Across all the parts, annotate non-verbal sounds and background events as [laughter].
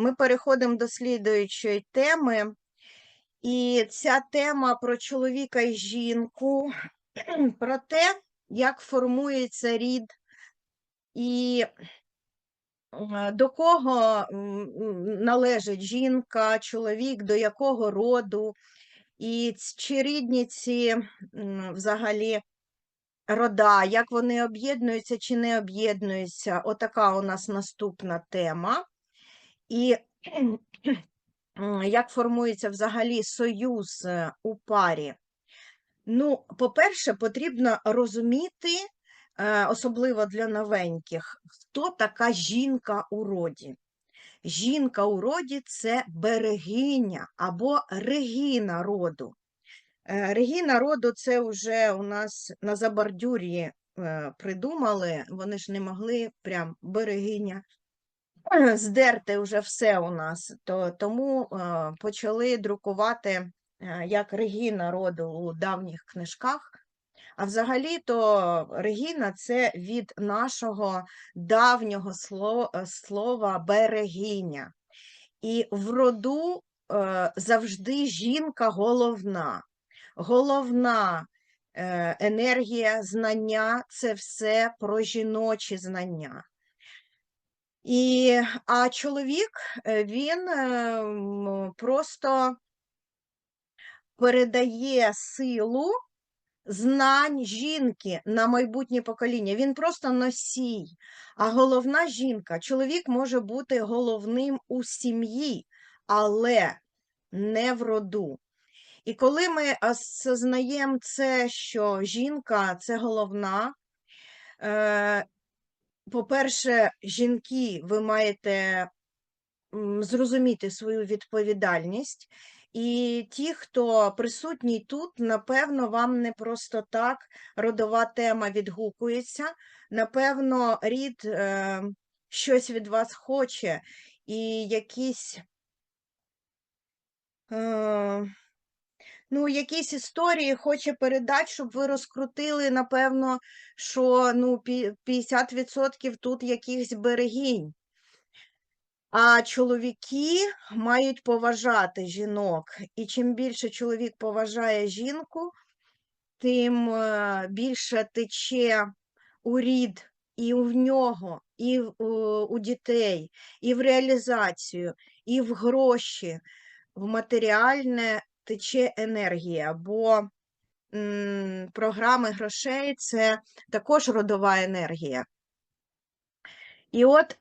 ми переходимо до слідуючої теми. І ця тема про чоловіка і жінку, [clears throat] про те, як формується рід, і е, до кого належить жінка, чоловік, до якого роду, і чи рідні ці взагалі рода, як вони об'єднуються чи не об'єднуються. Отака у нас наступна тема. І [clears throat] як формується взагалі союз е, у парі. Ну, по-перше, потрібно розуміти, е, особливо для новеньких, хто така жінка у роді. Жінка у роді це берегиня або регіна роду. Е, Регіна роду це вже у нас на забордюрі придумали, вони ж не могли прям берегиня здерти вже все у нас, то, тому е, почали друкувати е, як Регіна роду у давніх книжках. А взагалі-то Регіна це від нашого давнього слова, берегиня. І в роду е, завжди жінка головна. Головна е, енергія, знання це все про жіночі знання. І, а чоловік, е, він е, просто передає силу знань жінки на майбутнє покоління. Він просто носій. А головна жінка, чоловік може бути головним у сім'ї, але не в роду. І коли ми осознаємо це, що жінка це головна, е, по-перше, жінки, ви маєте зрозуміти свою відповідальність. І ті, хто присутній тут, напевно, вам не просто так родова тема відгукується. Напевно, рід е, щось від вас хоче, і якісь, е, ну, якісь історії хоче передати, щоб ви розкрутили, напевно, що ну, 50% тут якихось берегінь. А чоловіки мають поважати жінок. І чим більше чоловік поважає жінку, тим е, більше тече у рід і в нього, і в, у- у дітей, і в реалізацію, і в гроші, в матеріальне тече енергія, бо програми грошей це також родова енергія. І от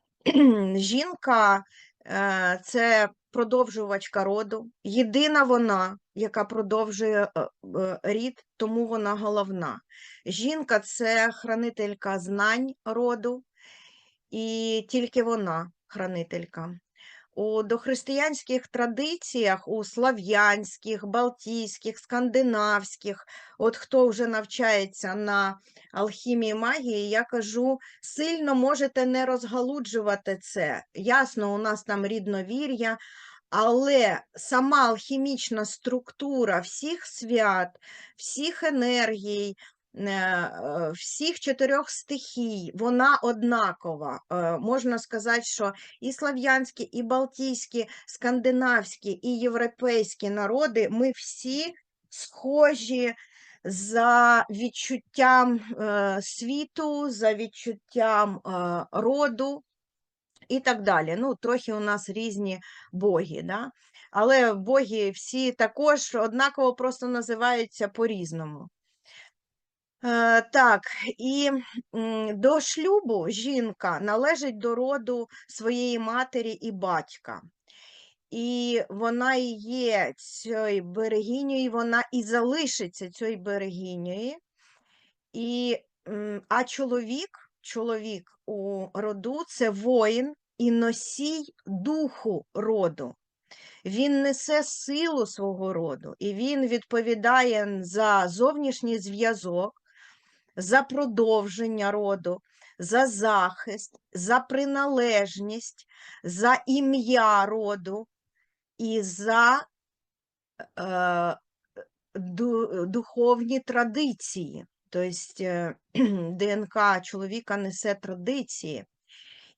жінка е, це продовжувачка роду, єдина вона, яка продовжує е, е, рід, тому вона головна. Жінка це хранителька знань роду, і тільки вона хранителька. У дохристиянських традиціях, у слав'янських, балтійських, скандинавських, от хто вже навчається на алхімії магії, я кажу, сильно можете не розгалуджувати це. Ясно, у нас там рідновір'я, але сама алхімічна структура всіх свят, всіх енергій, всіх чотирьох стихій, вона однакова. Е, Можна сказати, що і слав'янські, і балтійські, скандинавські, і європейські народи, ми всі схожі за відчуттям е, світу, за відчуттям роду і так далі. Ну, трохи у нас різні боги, да? але боги всі також однаково просто називаються по-різному. Е, так, і до шлюбу жінка належить до роду своєї матері і батька. І вона є цією берегинею, і вона і залишиться цією берегинею. І, а чоловік, чоловік у роду це воїн і носій духу роду. Він несе силу свого роду, і він відповідає за зовнішній зв'язок, за продовження роду, за захист, за приналежність, за ім'я роду і за е, духовні традиції. Тобто е, [clears throat] ДНК чоловіка несе традиції.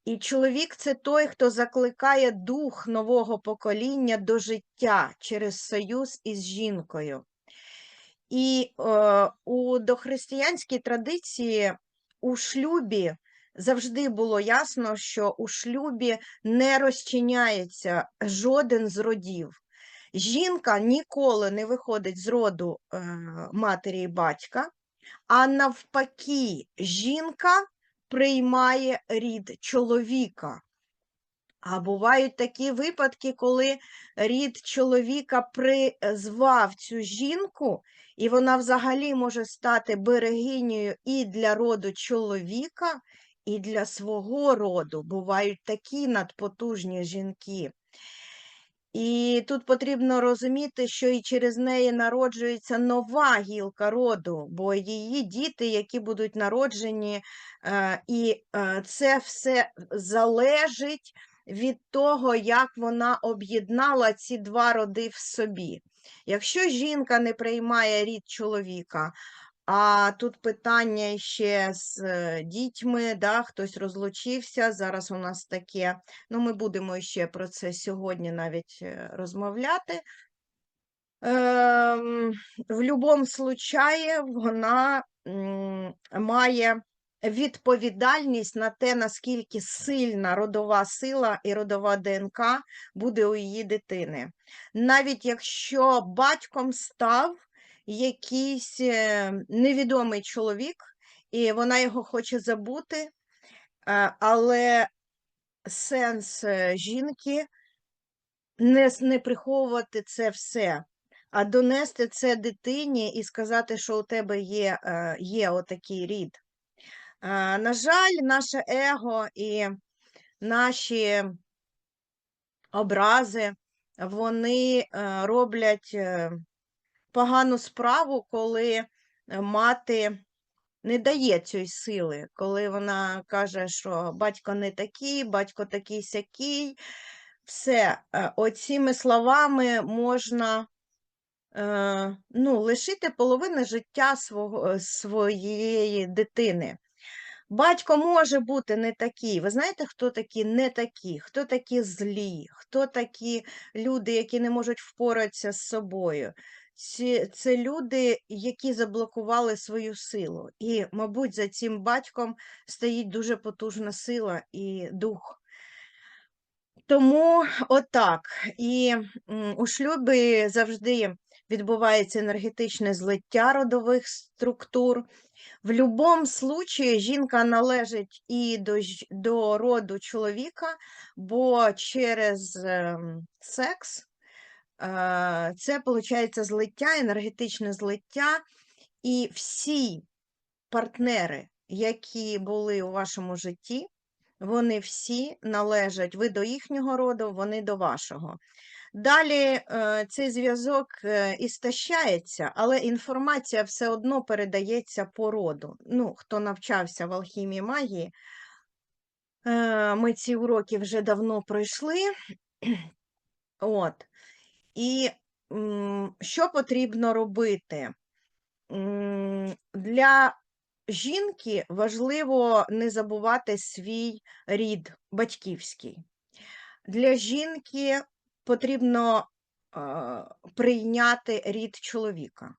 І чоловік це той, хто закликає дух нового покоління до життя через союз із жінкою. І е, у дохристиянській традиції у шлюбі завжди було ясно, що у шлюбі не розчиняється жоден з родів. Жінка ніколи не виходить з роду е, матері і батька, а навпаки, жінка приймає рід чоловіка. А бувають такі випадки, коли рід чоловіка призвав цю жінку, і вона взагалі може стати берегинею і для роду чоловіка, і для свого роду. Бувають такі надпотужні жінки. І тут потрібно розуміти, що і через неї народжується нова гілка роду, бо її діти, які будуть народжені, е, і е, це все залежить від того, як вона об'єднала ці два роди в собі. Якщо жінка не приймає рід чоловіка, а тут питання ще з е, дітьми, да, хтось розлучився. Зараз у нас таке, ну ми будемо ще про це сьогодні навіть е, розмовляти. Ем, в будь-якому случаї вона має відповідальність на те, наскільки сильна родова сила і родова ДНК буде у її дитини. Навіть якщо батьком став якийсь е, невідомий чоловік, і вона його хоче забути, е, але сенс е, жінки не, не приховувати це все, а донести це дитині і сказати, що у тебе є, є отакий рід. На жаль, наше его і наші образи, вони е, роблять е, погану справу, коли мати не дає цієї сили, коли вона каже, що батько не такий, батько такий сякий. Все, е, оціми словами можна ну, лишити половину життя свого, своєї дитини. Батько може бути не такий. Ви знаєте, хто такі не такі, хто такі злі, хто такі люди, які не можуть впоратися з собою. Ці, це люди, які заблокували свою силу. І, мабуть, за цим батьком стоїть дуже потужна сила і дух. Тому отак. І у шлюбі завжди відбувається енергетичне злиття родових структур. В будь-якому случаї жінка належить і до, до роду чоловіка, бо через ем, секс е, це виходить злиття, енергетичне злиття, і всі партнери, які були у вашому житті, вони всі належать, ви до їхнього роду, вони до вашого. Далі е, цей зв'язок е, істощається, але інформація все одно передається по роду. Ну, хто навчався в алхімії магії, е, ми ці уроки вже давно пройшли. От. І що потрібно робити? Для жінки важливо не забувати свій рід батьківський. Для жінки потрібно е, прийняти рід чоловіка.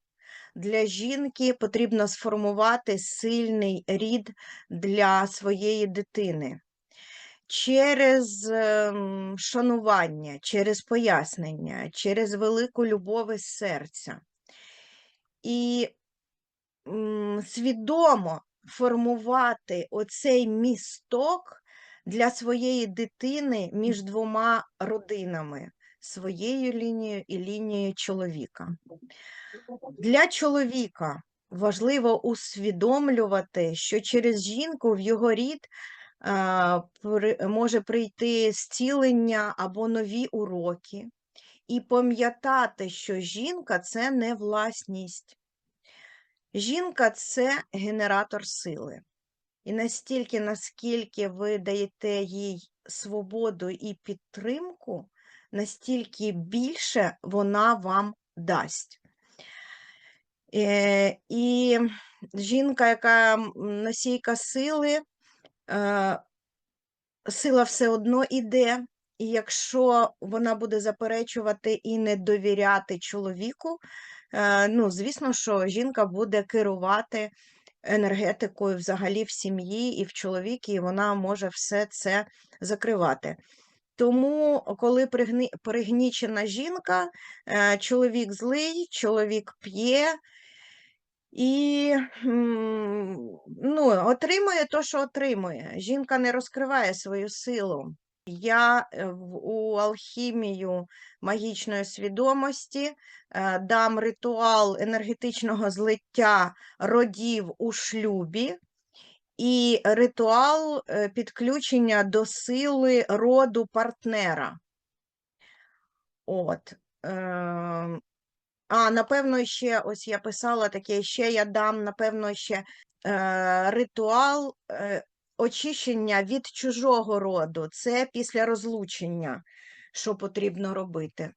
Для жінки потрібно сформувати сильний рід для своєї дитини. Через ем, шанування, через пояснення, через велику любов із серця. І свідомо формувати оцей місток для своєї дитини між двома родинами, своєю лінією і лінією чоловіка. Для чоловіка важливо усвідомлювати, що через жінку в його рід може прийти зцілення або нові уроки, і пам'ятати, що жінка це не власність. Жінка це генератор сили. І настільки, наскільки ви даєте їй свободу і підтримку, настільки більше вона вам дасть. Е, І жінка, яка носійка сили, е, сила все одно іде, і якщо вона буде заперечувати і не довіряти чоловіку, е, ну, звісно, що жінка буде керувати енергетикою взагалі в сім'ї і в чоловікі, і вона може все це закривати. Тому, коли пригнічена жінка, е, чоловік злий, чоловік п'є і, ну, отримує то, що отримує. Жінка не розкриває свою силу. Я, в у алхімію магічної свідомості, е, дам ритуал енергетичного злиття родів у шлюбі і ритуал, е, підключення до сили роду партнера. От, а, напевно, ще ось я писала таке, ще я дам, напевно, ще, ритуал, очищення від чужого роду. Це після розлучення, що потрібно робити.